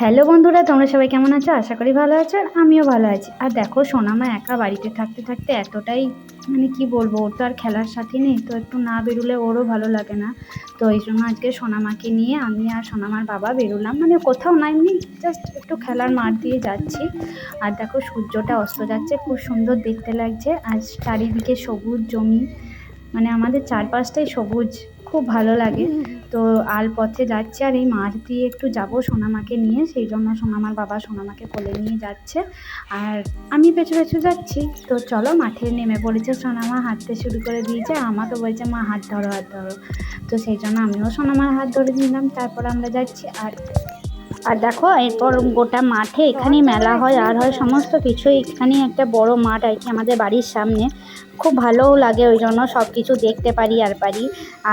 Hello বন্ধুরা, তোমরা সবাই কেমন আছো? আশা করি ভালো আছো আর আমিও ভালো আছি। আর দেখো, সোনামা একা বাড়িতে থাকতে থাকতে এতটাই মানে কি বলব, ওর তো আর খেলার সাথী নেই, তো একটু না বেরোলে ওরও ভালো লাগে না। তো এই জন্য আজকে সোনামাকে নিয়ে আমি আর সোনামার বাবা বেরোলাম। মানে কোথাও না এমনি জাস্ট একটু খেলার মাঠ দিয়ে যাচ্ছি। আর দেখো, সূর্যটা অস্ত যাচ্ছে, খুব সুন্দর দেখতে লাগছে। আর চারিদিকে সবুজ জমি মানে আমাদের চারপাশটাই সবুজ। খুব ভালো লাগে। তো আর পথে যাচ্ছে আর এই মাঠ দিয়ে একটু যাব সোনামাকে নিয়ে। সেই জন্য সোনামার বাবা সোনামাকে কোলে নিয়ে যাচ্ছে। আর আমি পেছু পেছু যাচ্ছি। তো চলো মাঠে নেমে পড়েছে সোনামা হাঁটতে শুরু করে দিয়েছে। আমাকে বলছে মা হাত ধরো হাত ধরো। তো সেই জন্য আমিও সোনামার হাত ধরে নিলাম। তারপর আমরা যাচ্ছি আর আর দেখো, এরপর গোটা মাঠে এখানেই মেলা হয়, আর হয় সমস্ত কিছুই। এখানেই একটা বড় মাঠ আর কি আমাদের বাড়ির সামনে। খুব ভালোও লাগে ওই জন্য সব কিছু দেখতে পারি আর পারি।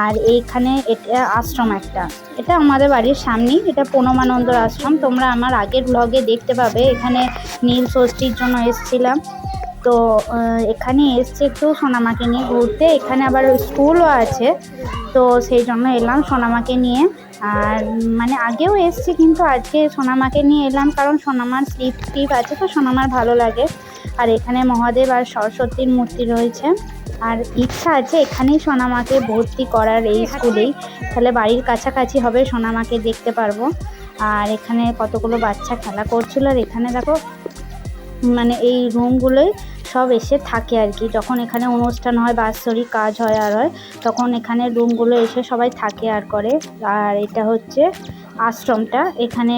আর এইখানে এটা আশ্রম একটা। এটা আমাদের বাড়ির সামনেই, এটা পনমানন্দর আশ্রম। তোমরা আমার আগের ব্লগে দেখতে পাবে। এখানে নীল ষষ্ঠীর জন্য এসেছিলাম। তো এখানে এসছে একটু সোনামাকে নিয়ে ঘুরতে। এখানে আবার স্কুলও আছে। তো সেই জন্য এলাম সোনামাকে নিয়ে। আর মানে আগেও এসছি, কিন্তু আজকে সোনামাকে নিয়ে এলাম কারণ সোনামার স্লিপ টিপ আছে তো সোনামার ভালো লাগে। আর এখানে মহাদেব আর সরস্বতীর মূর্তি রয়েছে। আর ইচ্ছা আছে এখানেই সোনামাকে ভর্তি করার এই স্কুলেই। তাহলে বাড়ির কাছাকাছি হবে, সোনামাকে দেখতে পারব। আর এখানে কতগুলো বাচ্চা খেলা করছিল আর এখানে দেখো মানে এই রুমগুলোই সব এসে থাকে আর কি। যখন এখানে অনুষ্ঠান হয় বাৎসরিক কাজ হয় আর হয়, তখন এখানে রুমগুলো এসে সবাই থাকে আর করে। আর এটা হচ্ছে আশ্রমটা। এখানে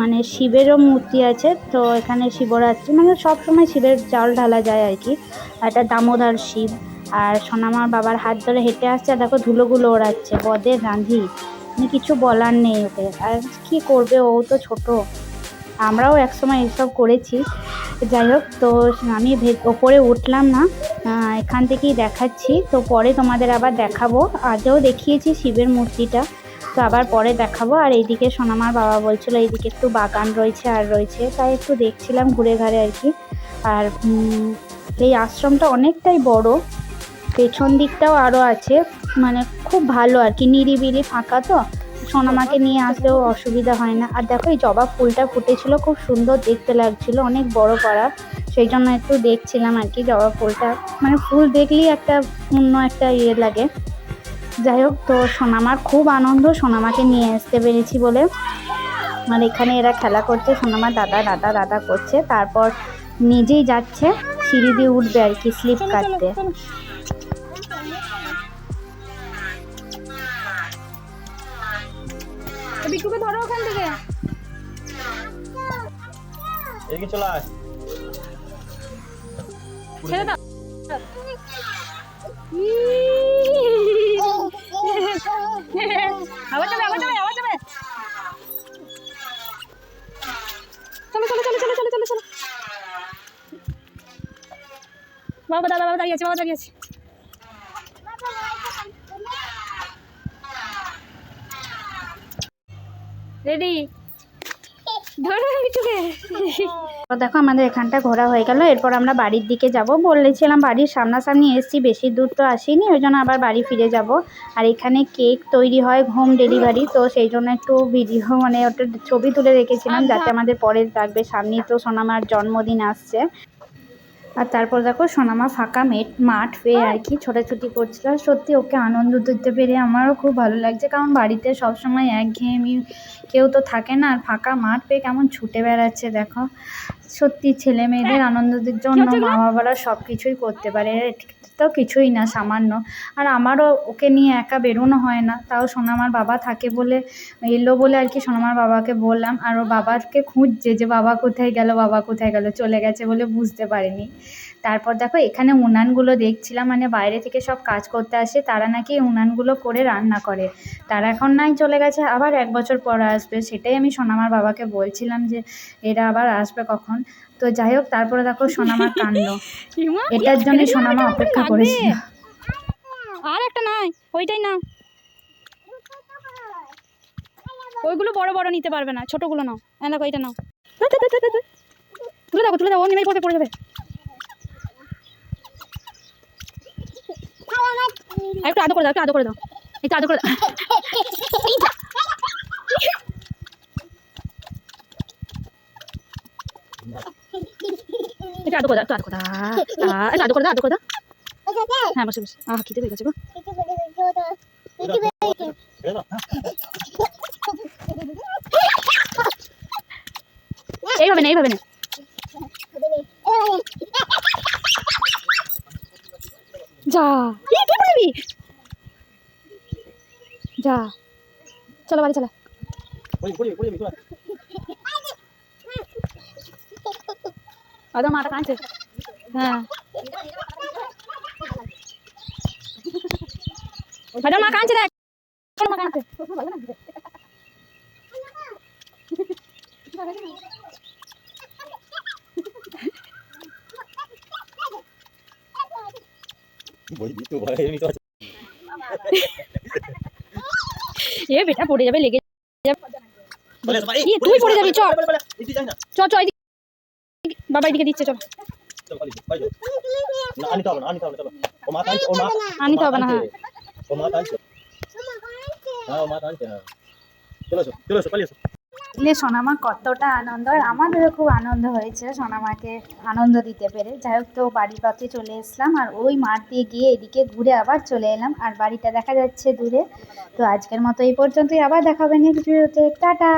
মানে শিবেরও মূর্তি আছে, তো এখানে শিবরাত্রি মানে সব সময় শিবের জল ঢালা যায় আর কি। এটা দামোদর শিব। আর সোনামার বাবার হাত ধরে হেঁটে আসছে, আর দেখো ধুলোগুলো ওড়াচ্ছে, বদের রাঁধি। মানে কিছু বলার নেই ওকে আর কি করবে? ও তো ছোট। আমরাও একসময় এসব করেছি। যাই হোক, তো আমি ওপরে উঠলাম না এখান থেকেই দেখাচ্ছি। তো পরে তোমাদের আবার দেখাবো। আগেও দেখিয়েছি শিবের মূর্তিটা, তো আবার পরে দেখাবো। আর এইদিকে সোনামার বাবা বলছিল, এইদিকে একটু বাগান রয়েছে আর রয়েছে। তাই একটু দেখছিলাম ঘুরে ঘাড়ে আর কি। আর এই আশ্রমটা অনেকটাই বড়। পেছন দিকটাও আরও আছে। মানে খুব ভালো আর কি, নিরিবিলি ফাঁকা তো। সোনামাকে নিয়ে আসলেও অসুবিধা হয় না। আর দেখো, এই জবা ফুলটা ফুটেছিল, খুব সুন্দর দেখতে লাগছিল, অনেক বড় করা। সেই জন্য একটু দেখছিলাম আর কি জবা ফুলটা। মানে ফুল দেখলেই একটা অন্য একটা ইয়ে লাগে। যাই হোক, তো সোনামার খুব আনন্দ, সোনামাকে নিয়ে আসতে পেরেছি বলে। আর এখানে এরা খেলা করছে সোনামার দাদা দাদা দাদা করছে। তারপর নিজেই যাচ্ছে, সিঁড়ি দিয়ে উঠবে আর কি, স্লিপ কাটতে। বিট্টুকে ধরো ওখান থেকে। এদিকে চলে আয়। ছেড়ে দাও। আবার যাবে আবার যাবে আবার যাবে। চলো চলো চলো চলো চলো চলো চলো। বাবা দাদা বাবা দাঁড়িয়ে আছে বাবা দাঁড়িয়ে আছে। রেডি ধরো দেখো আমাদের এখানটা ঘোরা হয়ে গেল। এরপর আমরা বাড়ির দিকে যাব। বলেছিলাম বাড়ির সামনাসামনি এসছি বেশি দূর তো আসিনি ওই জন্য আবার বাড়ি ফিরে যাব। আর এখানে কেক তৈরি হয় হোম ডেলিভারি তো সেই জন্য একটু ভিডিও মানে ওটা ছবি তুলে রেখেছিলাম যাতে আমাদের পরে লাগবে সামনেই তো সোনামার জন্মদিন আসছে। আর তারপর দেখো সোনামা ফাঁকা মেট, মাঠ পেয়ে আর কি ছোটাছুটি করছিল। সত্যি ওকে আনন্দ দিতে পেরে আমারও খুব ভালো লাগছে। কারণ বাড়িতে সবসময় একঘেয়েমি কেউ তো থাকে না। আর ফাঁকা মাঠ পেয়ে কেমন ছুটে বেড়াচ্ছে দেখো। সত্যি ছেলে মেয়েদের আনন্দের জন্য মা বাবারা সব কিছুই করতে পারে তো কিছুই না সামান্য। আর আমারও ওকে নিয়ে একা বেরোনো হয় না তাও সোনামার বাবা থাকে বলে এলো বলে আর কি সোনামার বাবাকে বললাম আর ও বাবাকে খুঁজছে যে বাবা কোথায় গেল বাবা কোথায় গেল চলে গেছে বলে বুঝতে পারিনি। তারপর দেখো এখানে উনানগুলো দেখছিলাম মানে বাইরে থেকে সব কাজ করতে আসে তারা নাকি উনানগুলো করে রান্না করে। তারা এখন নাই চলে গেছে আবার এক বছর পর আসবে সেটাই আমি সোনামার বাবাকে বলছিলাম যে এরা আবার আসবে কখন। তো যাই হোক তারপরে দেখো সোনামার কাণ্ড। এটার জন্য সোনামা অপেক্ষা করেছিল। আর একটা নাই ওইটাই না। ওইগুলো বড় বড় নিতে পারবে না ছোটগুলো নাও। দেখো এইটা নাও। তুলে দাও তুলে দাও ও নেমেই পড়বে পড়ে যাবে। আর একটু আদর করে দাও একটু আদর করে দাও। একটু আদর করে দাও। এটা আদো করে দাও, একটু আদো করে দাও। আদো আদো দাও হ্যাঁ। এইভাবে না এইভাবে না। যা। এই, তুই পড়ে যাবি। যা চলো বাড়ি চলো পড়ে পড়ে পড়ে যাবি, চলে আয়। আদর মাটা কাঁদছে হ্যাঁ আদর মা কাঁদছে দেখ আদর মা কাঁদছে বলবি তো ভয় এমনি তো আছে। এ বেটা পড়ে যাবে লেগে বলে আসো, এই, ই, তুই পড়ে যাবি, চল। বলে, বলে, এদিকে যাই না। চ চ এদিকে বাবা এদিকে দিচ্ছে চল চল, পালিয়ে, পালিয়ে যাও। না, আনিতে হবে না, আনিতে হবে না, চলো। ও মা টানছে, ও মা- আনিতে ও মা হবে না, টানছে। ও মা টানছে। হ্যাঁ, ও মা টানছে, হ্যাঁ। চলে এসো, চলে এসো, পালিয়ে এসো। লে সোনামা কতটা আনন্দ আর আমাদেরও খুব আনন্দ হয়েছে সোনামাকে আনন্দ দিতে পেরে। যাই হোক তো বাড়ির পথে চলে এসলাম আর ওই মাঠ দিয়ে গিয়ে এদিকে ঘুরে আবার চলে এলাম। আর বাড়িটা দেখা যাচ্ছে দূরে। তো আজকের মতো এই পর্যন্তই। আবার দেখাবেন টাটা!